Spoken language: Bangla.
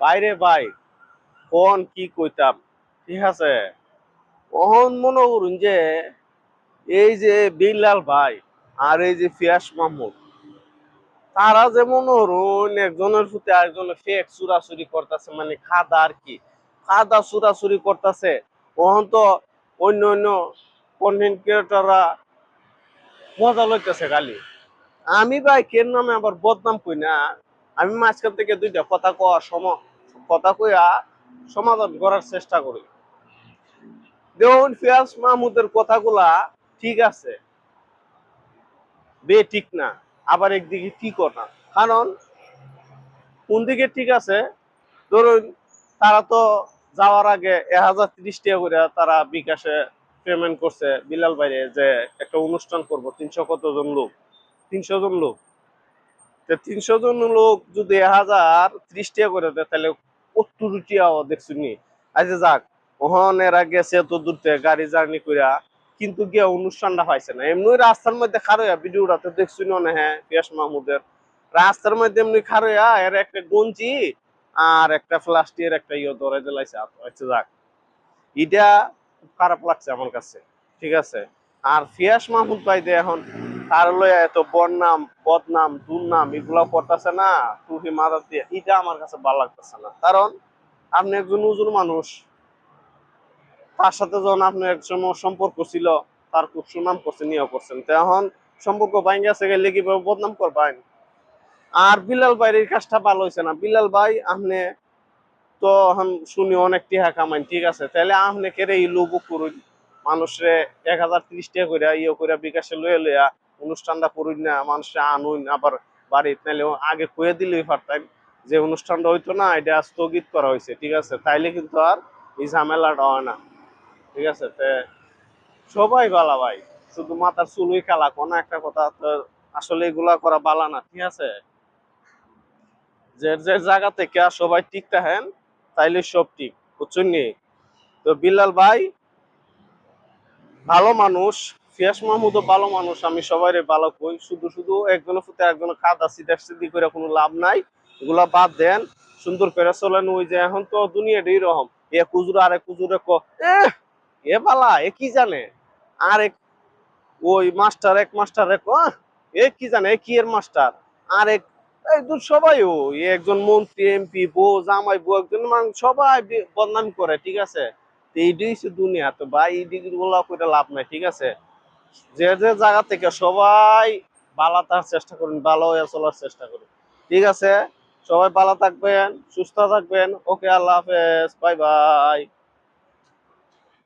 বাইরে ভাই, কোন কি কইতাম, ঠিক আছে? অহন মনে করুন যে, এই যে বিল্লাল ভাই আর এই যে ফিয়াস মাহমুদ, তারা যে মনে করুন একজনের প্রতি আরেকজনের ফেক চুরাচুরি করতেছে মানে খাদা আর কি খাদা চুরাচুরি করতেছে। ওহন তো অন্য অন্য কন্টেন্ট ক্রিয়েটররা মজা লইতেছে খালি। আমি ভাই কেন নামে আবার বদনাম কই না? আমি মাঝখান থেকে দুইটা কথা কওয়ার সম, কথা কইয়া সমাধান করার চেষ্টা করি। দেখুন ফিয়াজ মাহমুদের কথাগুলা ঠিক আছে। বে ঠিক না, আবার একদিকে ঠিকও না কারণ কোন দিকে ঠিক আছে? ধরুন তারা তো যাওয়ার আগে এক হাজার ত্রিশ টাকা করে তারা বিকাশে পেমেন্ট করছে বিলাল বাইরে যে একটা অনুষ্ঠান করব, তিনশো কতজন লোক? তিনশো জন লোক। তিনশো জন লোক যদি হাজার ত্রিশ টাকা করে দেয়, তাহলে কত্তর টিয়াও দেখছি নি? আজ যাক, ওহন এরা গেছে তো দূর থেকে গাড়ি জার্নি কইরা, কিন্তু গিয়ে অনুষ্ঠানটা পাইছে না। এমনি রাস্তার মধ্যে খারোয়া ভিডিওটা তো দেখছি না হ্যাঁ পিয়াস মাহমুদের। রাস্তার মধ্যে এমনি খারোয়া এর একটা গঞ্জি আর একটা প্লাস্টিকের একটা ইয়ে ধরে দিলাইছে আচ্ছা যাক, এটা খারাপ লাগছে আমার কাছে, ঠিক আছে? আর ফিয়াস মাহমুদ ভাই এখন তার লইয়া এত বদনাম বদনাম, দুর্নাম এগুলা করতেছে না টুপি মাথা দিয়ে। এটা আমার কাছে ভালো লাগতেছে না। কারণ আপনি একজন উজুর মানুষ, তার সাথে যখন আপনার এক সময় সম্পর্ক ছিল, তার খুব সুনাম করছেন নিয়ে করছেন তো এখন সম্পর্ক ভাই গেছে, গেলে কীভাবে বদনাম করবেন? আর বিলাল ভাইয়ের কাজটা ভালো হয়েছে না। বিলাল ভাই, আপনি তো এখন শুনি অনেক টিহা কামাইন, ঠিক আছে? তাহলে আপনি কেড়ে এই লোভ করুন মানুষরে এক হাজার ত্রিশ টাকা করে ইয়ে করে বিকাশে লইয়া লইয়া অনুষ্ঠানটা করুন না মানুষে আনুন, আবার বাড়িতে নাইলে আগে কয়ে দিলেই পারতেন যে অনুষ্ঠানটা হইতো না, এটা স্থগিত করা হয়েছে ঠিক আছে? তাইলে কিন্তু আর এই ঝামেলাটা হয় না, ঠিক আছে? তে সবাই বালা ভাই, শুধু মাথার চুলই খেলা কোনো একটা কথা তো আসলে এগুলা করা বালা না, ঠিক আছে? যে যে জায়গা থেকে সবাই ঠিক থাকেন তাইলে সব ঠিক, বুঝছেন? তো বিল্লাল ভাই, ভালো মানুষ ফিয়াস মাহমুদও ভালো মানুষ আমি সবাই ভালো কই। শুধু শুধু একজনের প্রতি একজনের খাদা সিধা সিধি করে কোনো লাভ নাই। এগুলা বাদ দেন সুন্দর করে চলেন ওই যে এখন তো দুনিয়াটা এরকম এ কুজুর আরে কুজুরে এ বালা এ কি জানে? আর এক ওই মাস্টার এক মাস্টার এক "আহ, এ কি জানে কি এর মাস্টার? আর এক এই দূর সবাই ও একজন মন্ত্রী এমপি বউ জামাই বউ একজন মানুষ সবাই বদনাম করে ঠিক আছে? তো এইটাই দুনিয়া তো ভাই এই করে লাভ নাই ঠিক আছে? যে যে জায়গা থেকে সবাই ভালো থাকার চেষ্টা করুন, ভালো হয়ে চলার চেষ্টা করুন। ঠিক আছে? সবাই ভালো থাকবেন, সুস্থ থাকবেন। ওকে, আল্লাহ হাফেজ। Bye bye.